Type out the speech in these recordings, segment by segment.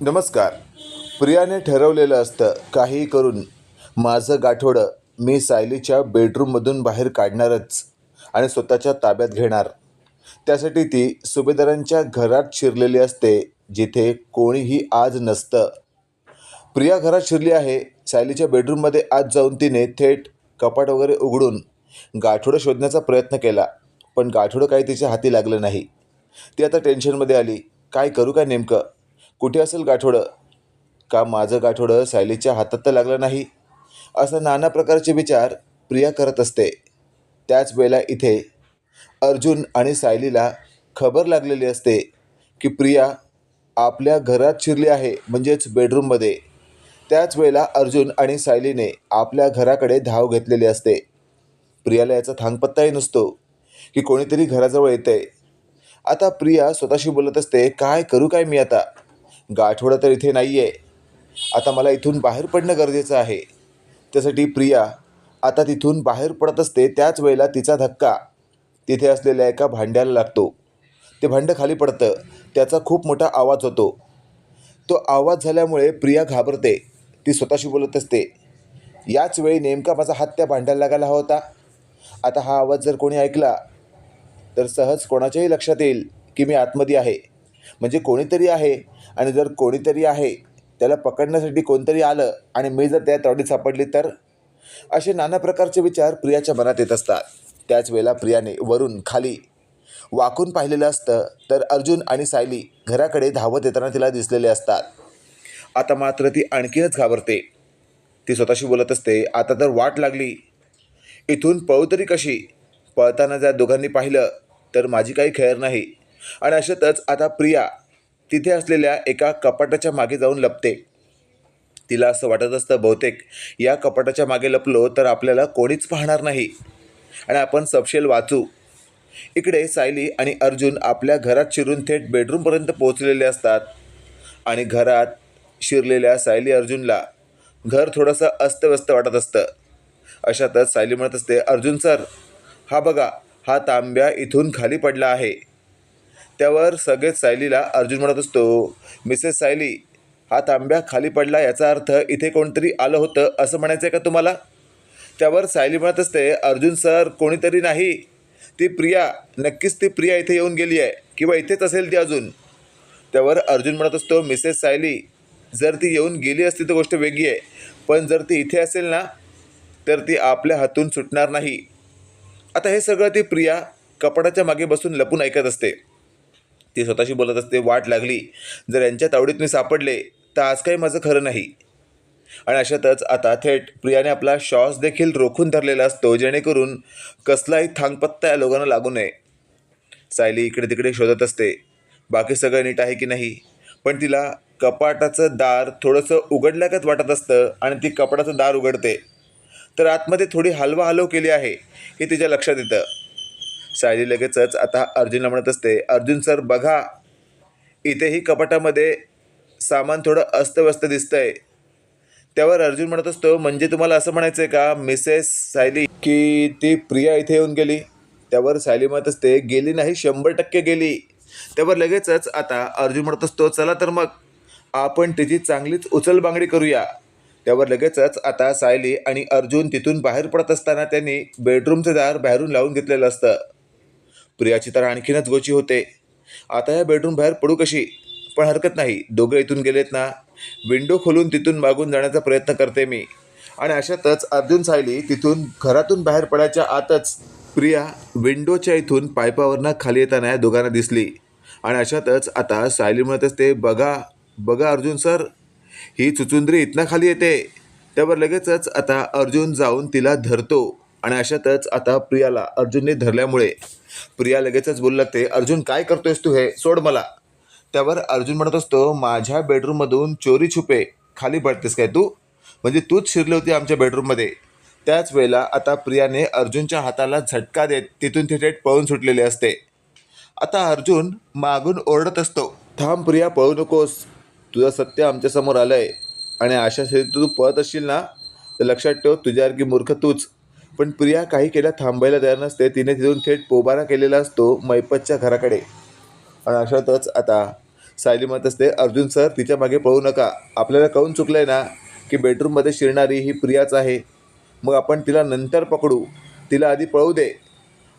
नमस्कार. प्रियाने ठरवलेलं असतं काही करून. माझं गाठोडं मी सायलीच्या बेडरूममधून बाहेर काढणारच आणि स्वतःच्या ताब्यात घेणार. त्यासाठी ती सुभेदारांच्या घरात शिरलेली असते जिथे कोणीही आज नसतं. प्रिया घरात शिरली आहे सायलीच्या बेडरूममध्ये आज जाऊन तिने थेट कपाट वगैरे उघडून गाठोडं शोधण्याचा प्रयत्न केला पण गाठोडं काही तिच्या हाती लागलं नाही. ती आता टेन्शनमध्ये आली काय करू काय नेमकं? कुठे असेल गाठोडं? का माझं गाठोडं सायलीच्या हातात तर लागलं नाही? असं नाना प्रकारचे विचार प्रिया करत असते. त्याच वेळेला इथे अर्जुन आणि सायलीला खबर लागलेली असते की प्रिया आपल्या घरात शिरली आहे म्हणजेच बेडरूममध्ये. त्याच वेळेला अर्जुन आणि सायलीने आपल्या घराकडे धाव घेतलेली असते. प्रियाला याचा थांगपत्ताही नसतो की कोणीतरी घराजवळ येते आता प्रिया स्वतःशी बोलत असते काय करू काय मी आता? गाठोडं तर इथे नाही आहे आता मला इथून बाहेर पडणं गरजेचं आहे. त्यासाठी प्रिया आता तिथून बाहेर पडत असते त्याच वेळेला तिचा धक्का. तिथे असलेल्या एका भांड्याला लागतो. ते भांडं खाली पडतं. त्याचा खूप मोठा आवाज होतो. तो आवाज झाल्यामुळे प्रिया घाबरते. ती स्वतःशी बोलत असते. याच वेळी नेमका माझा हात त्या भांड्याला लागायला हवा होता. आता हा आवाज जर कोणी ऐकला तर सहज कोणाच्याही लक्षात येईल की मी आतमध्ये आहे. म्हणजे कोणीतरी आहे. आणि जर कोणीतरी आहे त्याला पकडण्यासाठी कोणतरी आलं आणि मी जर त्या तवडीत सापडली तर? असे नाना प्रकारचे विचार प्रियाच्या मनात येत असतात. त्याच वेळेला प्रियाने वरून खाली वाकून पाहिलेलं असतं तर अर्जुन आणि सायली घराकडे धावत येताना तिला दिसलेले असतात. आता मात्र ती आणखीनच घाबरते. ती स्वतःशी बोलत असते आता तर वाट लागली. इथून पळू तरी कशी? पळताना जर दोघांनी पाहिलं तर माझी काही खेळ नाही. आणि अशातच आता प्रिया तिथे असलेल्या एका कपाटाच्या मागे जाऊन लपते. तिला असं वाटत असतं बहुतेक या कपाटाच्या मागे लपलो तर आपल्याला कोणीच पाहणार नाही. आणि आपण सपशेल वाचू. इकडे सायली आणि अर्जुन आपल्या घरात शिरून थेट बेडरूमपर्यंत पोहोचलेले असतात. आणि घरात शिरलेल्या सायली अर्जुनला घर थोडंसं अस्तव्यस्त वाटत असतं. अशातच सायली म्हणत असते अर्जुन सर हा बघा हा तांब्या इथून खाली पडला आहे. त्यावर सगळेच सायलीला अर्जुन म्हणत असतो मिसेस सायली हा तांब्या खाली पडला याचा अर्थ इथे कोणतरी आलं होतं असं म्हणायचं आहे का तुम्हाला? त्यावर सायली म्हणत असते अर्जुन सर कोणीतरी नाही. ती प्रिया नक्कीच ती प्रिया इथे येऊन गेली आहे किंवा इथेच असेल ती अजून. त्यावर अर्जुन म्हणत असतो मिसेस सायली जर ती येऊन गेली असती तर गोष्ट वेगळी आहे पण जर ती इथे असेल ना तर ती आपल्या हातून सुटणार नाही. आता हे सगळं ती प्रिया कपाटाच्या मागे बसून लपून ऐकत असते. ती स्वतःशी बोलत असते वाट लागली. जर यांच्या तावडीत मी सापडले तर आज काही माझं खरं नाही. आणि अशातच आता थेट प्रियाने आपला श्वास देखील रोखून धरलेला असतो जेणेकरून कसलाही थांगपत्ता या लोकांना लागू नये. सायली इकडे तिकडे शोधत असते बाकी सगळं नीट आहे की नाही? पण तिला कपाटाचं दार थोडंसं उघडल्यागत वाटत असतं आणि ती कपाटाचं दार उघडते. तर आतमध्ये थोडी हलवा हलव केली आहे हे तिच्या लक्षात येतं. सायली लगेचच आता अर्जुनला म्हणत असते अर्जुन सर बघा इथेही कपाटामध्ये सामान थोडं अस्तव्यस्त दिसतंय. त्यावर अर्जुन म्हणत असतो म्हणजे तुम्हाला असं म्हणायचं आहे का मिसेस सायली की ती प्रिया इथे येऊन गेली? त्यावर सायली म्हणत असते गेली नाही शंभर टक्के गेली. त्यावर लगेचच आता अर्जुन म्हणत असतो चला तर मग आपण तिची चांगलीच उचलबांगडी करूया. त्यावर लगेचच आता सायली आणि अर्जुन तिथून बाहेर पडत असताना त्यांनी बेडरूमचं दार बाहेरून लावून घेतलेलं असतं. प्रियाची तर आणखीनच गोची होते. आता या बेडरूम बाहेर पडू कशी? पण हरकत नाही. दोघं इथून गेलेत ना. विंडो खोलून तिथून मागून जाण्याचा प्रयत्न करते मी. आणि अशातच अर्जुन सायली तिथून घरातून बाहेर पडायच्या आतच प्रिया विंडोच्या इथून पायपावरनं खाली येताना या दोघांना दिसली. आणि अशातच आता सायली म्हणत असते बघा बघा अर्जुन सर ही चुचुंद्री इथनं खाली येते. त्यावर लगेचच आता अर्जुन जाऊन तिला धरतो. आणि अशातच आता प्रियाला अर्जुनने धरल्यामुळे प्रिया लगेचच बोलू लागते अर्जुन काय करतोयस तू हे? सोड मला. त्यावर अर्जुन म्हणत असतो माझ्या बेडरूममधून चोरी छुपे खाली पडतेस काय तू? म्हणजे तूच शिरली होती आमच्या बेडरूममध्ये. त्याच वेळेला आता प्रियाने अर्जुनच्या हाताला झटका देत तिथून ती थेट पळून सुटलेली असते. आता अर्जुन मागून ओरडत असतो थांब प्रिया पळू नकोस. तुझं सत्य आमच्यासमोर आलं आहे आणि अशा स्थितीत तू पळत असशील ना? तर लक्षात ठेव तुझ्यासारखी मूर्ख तूच. पण प्रिया काही केल्या थांबायला तयार नसते. तिने तिथून थेट पोबारा केलेला असतो मैपतच्या घराकडे. आणि अशातच आता सायली म्हणत असते अर्जुन सर तिच्यामागे पळू नका. आपल्याला कळून चुकलं आहे ना की बेडरूममध्ये शिरणारी ही प्रियाच आहे. मग आपण तिला नंतर पकडू. तिला आधी पळू दे.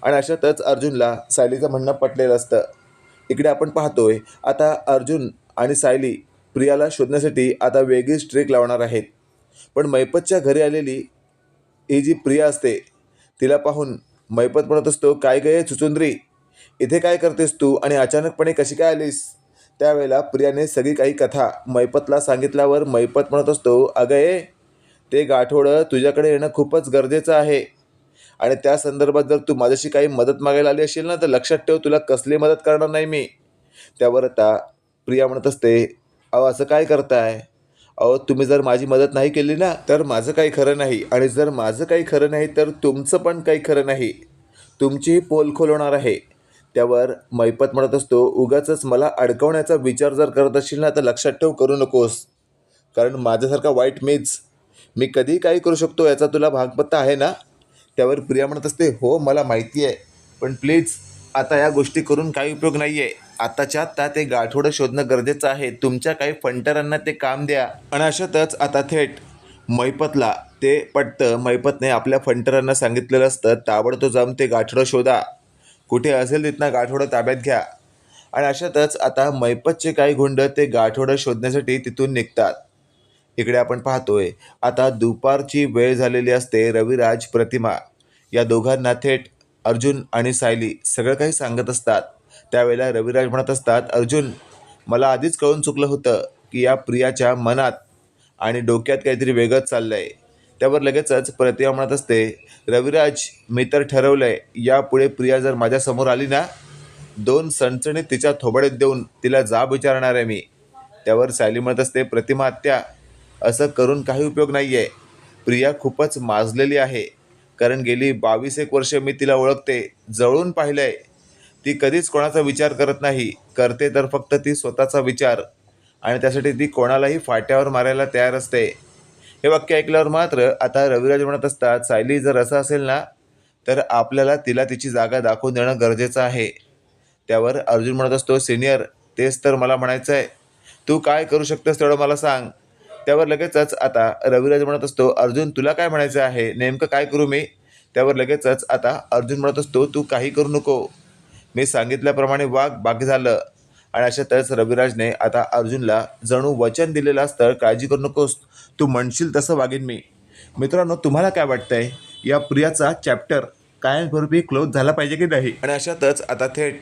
आणि अशातच अर्जुनला सायलीचं म्हणणं पटलेलं असतं. इकडे आपण पाहतोय आता अर्जुन आणि सायली प्रियाला शोधण्यासाठी आता वेगळीच ट्रेक लावणार आहेत. पण मैपतच्या घरी आलेली ही जी प्रिया असते तिला पाहून मैपत म्हणत असतो काय गये चुचुंद्री इथे काय करतेस तू? आणि अचानकपणे कशी काय आलीस? त्यावेळेला प्रियाने सगळी काही कथा मैपतला सांगितल्यावर मैपत म्हणत असतो अगं ए ते गाठोडं तुझ्याकडे येणं खूपच गरजेचं आहे. आणि त्या संदर्भात जर तू माझ्याशी काही मदत मागायला आली असेल ना तर लक्षात ठेव तुला कसली मदत करणार नाही मी. त्यावर आता प्रिया म्हणत असते अहो असं काय करताय? अहो तुम्ही जर माझी मदत नाही केली ना तर माझं काही खरं नाही. आणि जर माझं काही खरं नाही तर तुमचं पण काही खरं नाही. तुमचीही पोल खोलवणार आहे. त्यावर मैपत म्हणत असतो उगाच मला अडकवण्याचा विचार जर करत असशील ना तर लक्षात ठेव करू नकोस. कारण माझ्यासारखा वाईट मीच. मी कधीही काही करू शकतो याचा तुला भागपत्ता आहे ना? त्यावर प्रिया म्हणत असते हो मला माहिती आहे. पण प्लीज आता या गोष्टी करून काही उपयोग नाही आहे आताच्या आत्ता ते गाठोडं शोधणं गरजेचं आहे. तुमच्या काही फंटरांना ते काम द्या. आणि अशातच आता थेट मैपतला ते पटतं. मैपतने आपल्या फंटरांना सांगितलेलं असतं ताबडतोब जाऊन ते गाठोडं शोधा. कुठे असेल तिथनं गाठोडं ताब्यात घ्या. आणि अशातच आता मैपतचे काही गुंड ते गाठोडं शोधण्यासाठी तिथून निघतात. इकडे आपण पाहतोय आता दुपारची वेळ झालेली असते रविराज प्रतिमा. या दोघांना थेट अर्जुन आणि सायली सगळं काही सांगत असतात. त्यावेळेला रविराज म्हणत असतात अर्जुन मला आधीच कळून चुकलं होतं की या प्रियाच्या मनात आणि डोक्यात काहीतरी वेगळंच चाललं आहे त्यावर लगेचच प्रतिमा म्हणत असते रविराज मी तर ठरवलं आहे यापुढे प्रिया जर माझ्यासमोर आली ना दोन सणसणी तिच्या थोबडेत देऊन तिला जाब विचारणार आहे मी. त्यावर सायली म्हणत असते प्रतिमा हत्या असं करून काही उपयोग नाही आहे प्रिया खूपच माजलेली आहे. कारण गेली बावीस एक वर्ष मी तिला ओळखते जवळून पाहिलं आहे ती कधीच कोणाचा विचार करत नाही. करते तर फक्त ती स्वतःचा विचार. आणि त्यासाठी ती कोणालाही फाट्यावर मारायला तयार असते. हे वाक्य ऐकल्यावर मात्र आता रविराज म्हणत असतात सायली जर असं असेल ना तर आपल्याला तिला तिची जागा दाखवून देणं गरजेचं आहे. त्यावर अर्जुन म्हणत असतो सिनियर तेच तर मला म्हणायचं आहे तू काय करू शकतेस तेवढं मला सांग. त्यावर लगेचच आता रविराज म्हणत असतो अर्जुन तुला काय म्हणायचं आहे? नेमकं काय करू मी? त्यावर लगेचच आता अर्जुन म्हणत असतो तू काही करू नको. मी सांगितल्याप्रमाणे वाघ बाकी झालं आणि अशातच रविराजने आता अर्जुनला जणू वचन दिलेलं असतं काळजी करू नकोस तू म्हणशील तसं वागेन मी. मित्रांनो तुम्हाला काय वाटतंय? या प्रियाचा चॅप्टर कायमस्वरूपी क्लोज झाला पाहिजे की नाही? आणि अशातच आता थेट